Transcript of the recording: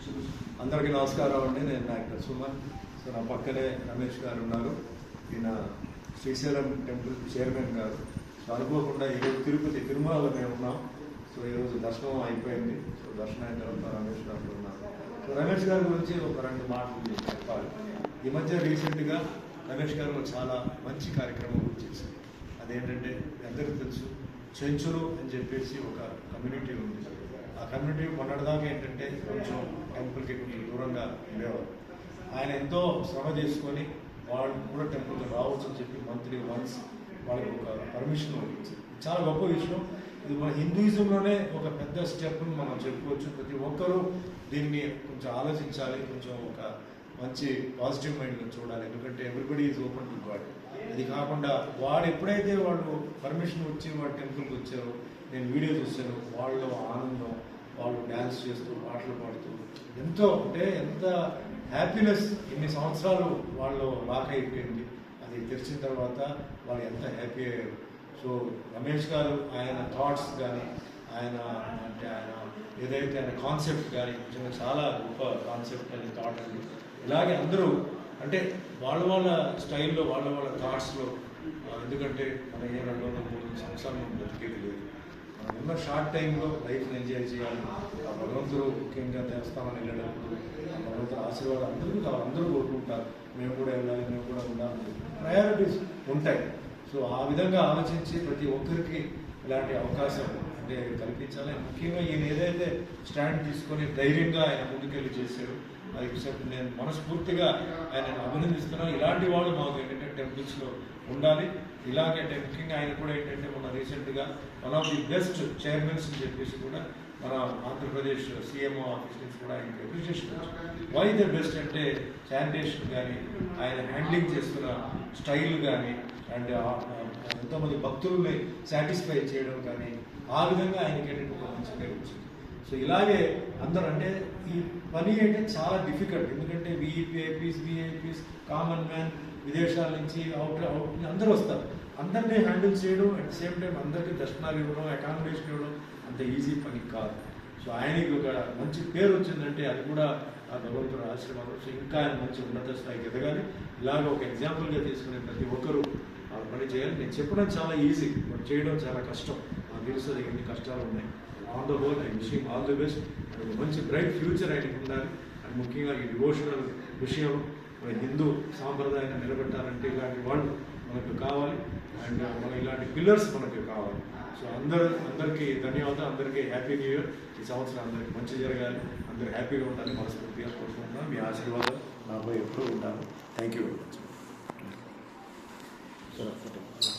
అందరికీ నమస్కారం అండి. నేను డాక్టర్ సుమన్. సో నా పక్కనే రమేష్ గారు ఉన్నారు. ఈయన శ్రీశైలం టెంపుల్ చైర్మన్ గారు. సో అనుకోకుండా ఈరోజు తిరుపతి తిరుమలలో మేము ఉన్నాం. సో ఈరోజు దర్శనం అయిపోయింది. సో దర్శనం అయిన తర్వాత రమేష్ గారు ఉన్నారు. సో రమేష్ గారి గురించి ఒక రెండు మాటలు చెప్పాలి. ఈ మధ్య రీసెంట్గా రమేష్ గారు చాలా మంచి కార్యక్రమం చేశారు. అదేంటంటే అందరికీ తెలుసు చెంచులు అని చెప్పేసి ఒక కమ్యూనిటీ ఉంది. ఆ కమ్యూనిటీ మొన్నటిదాకా ఏంటంటే కొంచెం టెంపుల్కి కొంచెం దూరంగా ఉండేవారు. ఆయన ఎంతో శ్రమ చేసుకొని వాళ్ళు కూడా టెంపుల్కి రావచ్చు అని చెప్పి మంత్లీ వన్స్ వాళ్ళకి ఒక పర్మిషన్ ఇచ్చింది చాలా గొప్ప విషయం. ఇది మన హిందూయిజంలోనే ఒక పెద్ద స్టెప్ మనం చెప్పుకోవచ్చు. ప్రతి ఒక్కరూ దీన్ని కొంచెం ఆలోచించాలి కొంచెం ఒక మంచి పాజిటివ్ మైండ్లో చూడాలి. ఎందుకంటే everybody is open to god అది కాకుండా వాడు ఎప్పుడైతే వాళ్ళు పర్మిషన్ వచ్చి వాడు టెంపుల్కి వచ్చారో నేను వీడియో చూశాను వాళ్ళ ఆనందం వాళ్ళు డ్యాన్స్ చేస్తూ పాటలు పాడుతూ. ఎంతో అంటే ఎంత హ్యాపీనెస్ ఇన్ని సంవత్సరాలు వాళ్ళు లాక్ అయిపోయింది. అది తెరిచిన తర్వాత వాళ్ళు ఎంత హ్యాపీ అయ్యారు. సో రమేష్ గారు ఆయన థాట్స్ కానీ ఆయన అంటే ఆయన ఏదైతే ఆయన కాన్సెప్ట్ కానీ నిజంగా చాలా గొప్ప కాన్సెప్ట్ అని థాట్ అండి. ఇలాగే అందరూ అంటే వాళ్ళ వాళ్ళ స్టైల్లో వాళ్ళ వాళ్ళ థాట్స్లో ఎందుకంటే మన ఏ రెండు వందల మూడు సంవత్సరాలు బతికేది లేదు. ఉన్న షార్ట్ టైంలో లైఫ్ని ఎంజాయ్ చేయాలి. ఆ భగవంతుడు ముఖ్యంగా దేవస్థానం వెళ్ళేటప్పుడు భగవంతుడు ఆశీర్వాదం అందరూ అందరూ కోరుకుంటారు. మేము కూడా వెళ్ళాలి మేము కూడా ఉండాలి. ప్రయారిటీస్ ఉంటాయి. సో ఆ విధంగా ఆలోచించి ప్రతి ఒక్కరికి ఇలాంటి అవకాశం అంటే కల్పించాలి. ముఖ్యంగా ఈయన ఏదైతే స్టాండ్ తీసుకొని ధైర్యంగా ఆయన ముందుకెళ్ళి చేశారు అది చెప్పి నేను మనస్ఫూర్తిగా ఆయన అభినందిస్తున్నాను ఇలాంటి వాళ్ళు మాకు ఏంటంటే టెంపుల్స్లో ఉండాలి. ఇలాగంటే ముఖ్యంగా ఆయన కూడా ఏంటంటే మన రీసెంట్గా one of the best chairmans అని చెప్పేసి కూడా మన ఆంధ్రప్రదేశ్ సీఎంఓ ఆఫీస్ నుంచి కూడా ఆయనకి అప్రిషియేషన్ వై ద బెస్ట్ అంటే శానిటేషన్ కానీ ఆయన హ్యాండ్లింగ్ చేస్తున్న స్టైల్ కానీ అండ్ uh, ఎంతోమంది భక్తుల్ని సాటిస్ఫై చేయడం కానీ ఆ విధంగా ఆయనకి ఏంటంటే ఒక మంచి పేరు వచ్చింది. సో ఇలాగే అందరూ అంటే ఈ పని అంటే చాలా డిఫికల్ట్ ఎందుకంటే విఈపీఐపీస్ విఐపీస్ కామన్ మ్యాన్ విదేశాల నుంచి అవుట్ అవుట్ అందరూ వస్తారు. అందరినీ హ్యాండిల్ చేయడం అట్ సేమ్ టైం అందరికీ దర్శనాలు ఇవ్వడం అకామిడేషన్ ఇవ్వడం అంత ఈజీ పని కాదు. సో ఆయనకి ఒక మంచి పేరు వచ్చిందంటే అది కూడా ఆ భగవంతుడు ఆశీర్వాదం. సో ఇంకా ఆయన మంచి ఉన్నత స్థాయికి ఎదగాలి. ఇలాగ ఒక ఎగ్జాంపుల్గా తీసుకునే ప్రతి ఒక్కరూ ఆ పని చేయాలి. నేను చెప్పడం చాలా ఈజీ బట్ చేయడం చాలా కష్టం. నాకు తెలుసు ఎన్ని కష్టాలు ఉన్నాయి. ఆన్ ద హోల్ ఐ విషయం ఆల్ ది బెస్ట్ ఒక మంచి బ్రైట్ ఫ్యూచర్ ఆయనకు ఉండాలి. అండ్ ముఖ్యంగా ఈ డివోషనల్ విషయం మన హిందూ సాంప్రదాయాన్ని నిలబెట్టాలంటే ఇలాంటి వాళ్ళు మనకు కావాలి. అండ్ మన ఇలాంటి పిల్లర్స్ మనకు కావాలి. సో అందరు అందరికీ ధన్యవాదాలు. అందరికీ హ్యాపీ న్యూ ఇయర్ ఈ సంవత్సరం అందరికీ మంచి జరగాలి. అందరూ హ్యాపీగా ఉండాలని మనస్ఫూర్తిగా కోరుకుంటున్నాను. మీ ఆశీర్వాదం నాపై ఎప్పుడూ ఉంటాను థ్యాంక్ యూ వెరీ మచ్ そのこと。